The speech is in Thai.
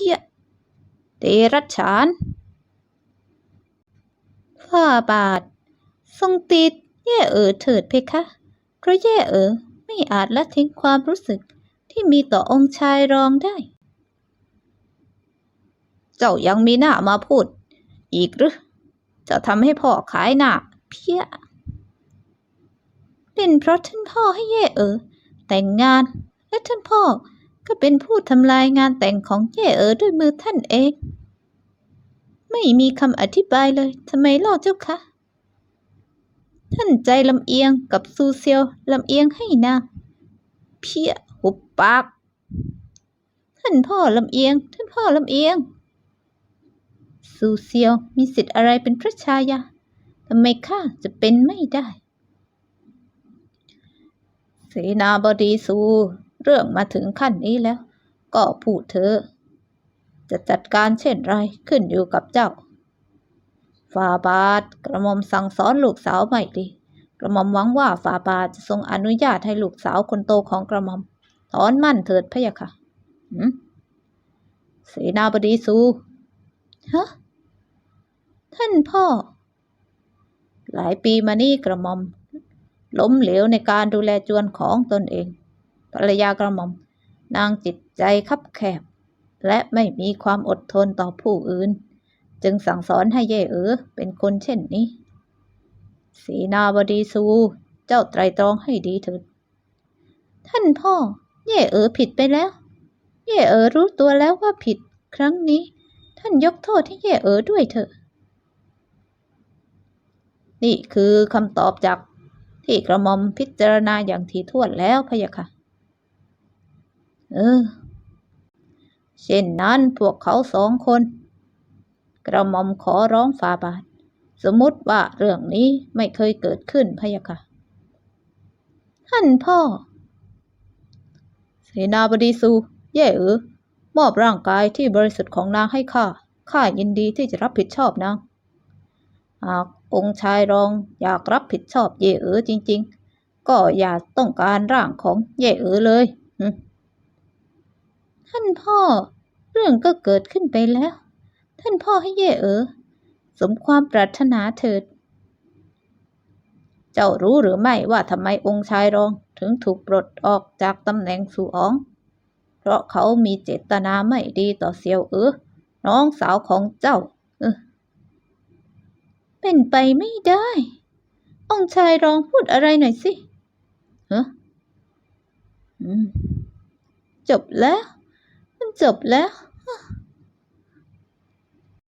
เพี้ยเดรัจฉานฝ่าบาท ทรงตีแย่เอ๋อเถิดเพคะเพราะแย่เอ๋อไม่อาจละทิ้งความรู้สึกที่มีต่อองค์ชายรองได้ เจ้ายังมีหน้ามาพูด อีกหรือจะทำให้พ่อขายหน้าเพี้ยเป็นเพราะท่านพ่อให้แย่เอ๋อแต่งงานและท่านพ่อ ก็เป็นผู้ทำลายงานแต่งของแย่เอ๋อด้วยมือท่านเอง ไม่มีคำอธิบายเลยทำไมล่าเจ้าคะ ท่านใจลำเอียงกับซูเซียวลำเอียงให้นางเพี้ยหุบปาก ท่านพ่อลำเอียง ท่านพ่อลำเอียงซูเซียวมีสิทธิ์อะไรเป็นพระชายาทำไมข้าจะเป็นไม่ได้เสนาบดีซู เรื่องมาถึงขั้นนี้แล้ว ก็พูดเถอจะจัดการเช่นไรขึ้นอยู่กับเจ้าฟาบาทกระหม่อมสั่งสอนลูกสาวไม่ดี กระหม่อมหวังว่าฟาบาทจะทรงอนุญาตให้ลูกสาวคนโตของกระหม่อมถอนมั่นเถิดพะยะค่ะหืมเสนาบดีซูฮะท่านพ่อ หลายปีมานี้กระหม่อม ล้มเหลวในการดูแลจวนของตนเอง ภรรยากระหม่อม นางจิตใจคับแคบ และไม่มีความอดทนต่อผู้อื่น จึงสั่งสอนให้เย่เอ๋อเป็นคนเช่นนี้ สีนาบดีซูเจ้าไตรตรองให้ดีเถิด ท่านพ่อ เย่เอ๋อผิดไปแล้ว เย่เอ๋อรู้ตัวแล้วว่าผิดครั้งนี้ ท่านยกโทษให้เย่เอ๋อด้วยเถอะนี่คือคำตอบจากที่กระหม่อมพิจารณาอย่างถี่ถ้วนแล้วพะยะค่ะ เออ เช่นนั้นพวกเขาสองคน กระหม่อมขอร้องฟาบาท สมมติว่าเรื่องนี้ไม่เคยเกิดขึ้นพะยะค่ะ ท่านพ่อ เสนาบดีซูเย่เออมอบร่างกายที่บริสุทธิ์ของนางให้ข้า ข้ายินดีที่จะรับผิดชอบนาง หากองค์ชายรองอยากรับผิดชอบเย่เอ๋อจริง ๆ ก็อย่าต้องการร่างของเย่เอ๋อเลยหึ ท่านพ่อ เรื่องก็เกิดขึ้นไปแล้ว ท่านพ่อให้เย่เออ สมความปรารถนาเถิด เจ้ารู้หรือไม่ว่าทำไมองค์ชายรองถึงถูกปลดออกจากตำแหน่งสู่อ๋อง เพราะเขามีเจตนาไม่ดีต่อเซียวเออน้องสาวของเจ้า เออ เป็นไปไม่ได้ องค์ชายรองพูดอะไรหน่อยสิฮะอืมจบแล้ว จบแล้ว